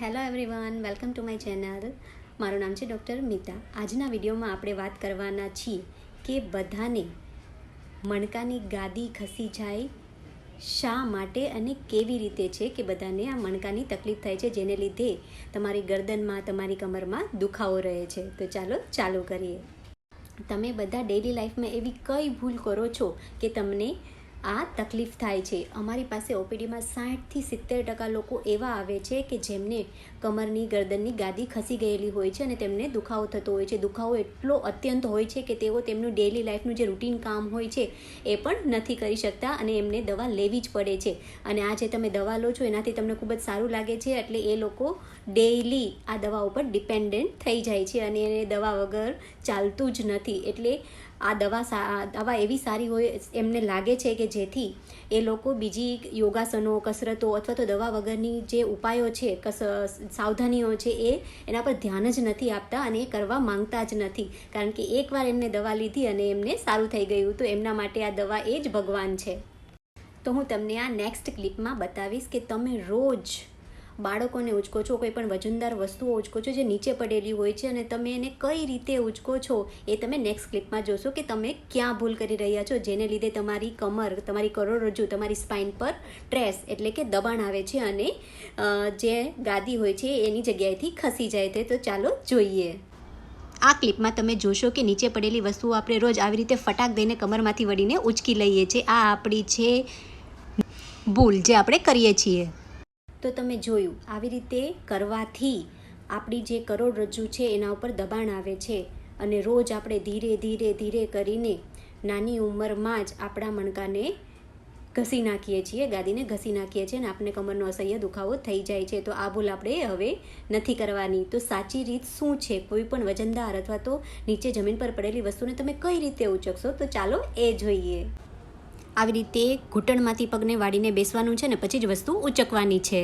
Hello everyone welcome to my channel મારું નામ છે ડૉક્ટર મિતા. આજના વિડીયોમાં આપણે વાત કરવાના છીએ કે બધાને મણકાની ગાદી ખસી જાય શા માટે અને કેવી રીતે છે કે બધાને આ મણકાની તકલીફ થાય છે, જેને લીધે તમારી ગરદનમાં, તમારી કમરમાં દુખાવો રહે છે. તો ચાલો, ચાલુ કરીએ. તમે બધા ડેલી લાઈફમાં એવી કઈ ભૂલ કરો છો કે તમને આ તકલીફ થાય છે. અમારી પાસે ઓપીડીમાં સાઠથી સિત્તેર ટકા લોકો એવા આવે છે કે જેમને કમરની, ગરદનની ગાદી ખસી ગયેલી હોય છે અને તેમને દુખાવો થતો હોય છે. દુખાવો એટલો અત્યંત હોય છે કે તેઓ તેમનું ડેલી લાઈફનું જે રૂટીન કામ હોય છે એ પણ નથી કરી શકતા અને એમને દવા લેવી જ પડે છે. અને આ જે તમે દવા લો છો એનાથી તમને ખૂબ જ સારું લાગે છે એટલે એ લોકો ડેઈલી આ દવા ઉપર ડિપેન્ડન્ટ થઈ જાય છે અને એને દવા વગર ચાલતું જ નથી. એટલે આ દવા દવા એવી સારી હોય, એમને લાગે છે કે જેથી એ લોકો બીજી યોગાસનો, કસરતો અથવા તો દવા વગરની જે ઉપાયો છે, કસ, સાવધાનીઓ છે એ એના પર ધ્યાન જ નથી આપતા અને એ કરવા માંગતા જ નથી. કારણ કે એકવાર એમને દવા લીધી અને એમને સારું થઈ ગયું, તો એમના માટે આ દવા એ જ ભગવાન છે. તો હું તમને આ નેક્સ્ટ ક્લિપમાં બતાવીશ કે તમે રોજ બાળકોને ઉચકો છો, કોઈ પણ વજનદાર વસ્તુઓ ઉચકો છો જે નીચે પડેલી હોય છે અને તમે એને કઈ રીતે ઉચકો છો એ તમે નેક્સ્ટ ક્લિપમાં જોશો કે તમે ક્યાં ભૂલ કરી રહ્યા છો, જેને લીધે તમારી કમર, તમારી કરોડરજ્જુ, તમારી સ્પાઇન પર ટ્રેસ એટલે કે દબાણ આવે છે અને જે ગાદી હોય છે એની જગ્યાએથી ખસી જાય છે. તો ચાલો જોઈએ. આ ક્લિપમાં તમે જોશો કે નીચે પડેલી વસ્તુઓ આપણે રોજ આવી રીતે ફટાક દઈને કમરમાંથી વળીને ઉચકી લઈએ છીએ. આ આપણી છે ભૂલ જે આપણે કરીએ છીએ. તો તમે જોયું, આવી રીતે કરવાથી આપણી જે કરોડરજ્જુ છે એના ઉપર દબાણ આવે છે અને રોજ આપણે ધીરે ધીરે ધીરે કરીને નાની ઉંમરમાં જ આપણા મણકાને ઘસી નાખીએ છીએ, ગાદીને ઘસી નાખીએ છીએ અને આપણે કમરનો અસહ્ય દુખાવો થઈ જાય છે. તો આ ભૂલ આપણે હવે નથી કરવાની. તો સાચી રીત શું છે? કોઈ પણ વજનદાર અથવા તો નીચે જમીન પર પડેલી વસ્તુને તમે કઈ રીતે ઉચકશો? તો ચાલો એ જોઈએ. આવી રીતે ઘૂંટણમાંથી પગને વાળીને બેસવાનું છે ને પછી જ વસ્તુ ઉચકવાની છે.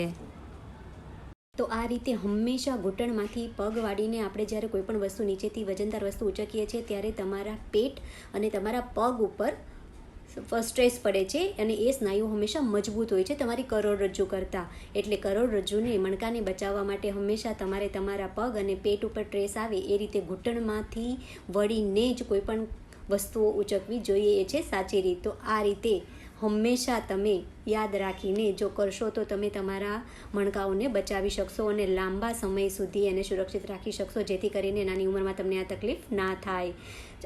તો આ રીતે હંમેશા ઘૂંટણમાંથી પગ વાળીને આપણે જ્યારે કોઈ પણ વસ્તુ નીચેથી વજનદાર વસ્તુ ઉચકીએ છીએ ત્યારે તમારા પેટ અને તમારા પગ ઉપર સ્ટ્રેસ પડે છે અને એ સ્નાયુ હંમેશા મજબૂત હોય છે તમારી કરોડરજ્જુ કરતાં. એટલે કરોડરજ્જુને મણકાને બચાવવા માટે હંમેશા તમારે તમારા પગ અને પેટ ઉપર ટ્રેસ આવે એ રીતે ઘૂંટણમાંથી વળીને જ કોઈ પણ વસ્તુઓ ઉચકવી જોઈએ એ છે સાચી રીત. તો આ રીતે હંમેશા તમે યાદ રાખીને જો કરશો તો તમે તમારા મણકાઓને બચાવી શકશો અને લાંબા સમય સુધી એને સુરક્ષિત રાખી શકશો, જેથી કરીને નાની ઉંમરમાં તમને આ તકલીફ ના થાય.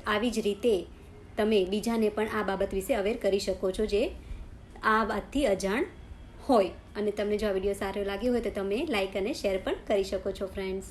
આવી જ રીતે તમે બીજાને પણ આ બાબત વિશે અવેર કરી શકો છો જે આ વાતથી અજાણ હોય. અને તમને જો આ વીડિયો સારો લાગ્યો હોય તો તમે લાઇક અને શેર પણ કરી શકો છો ફ્રેન્ડ્સ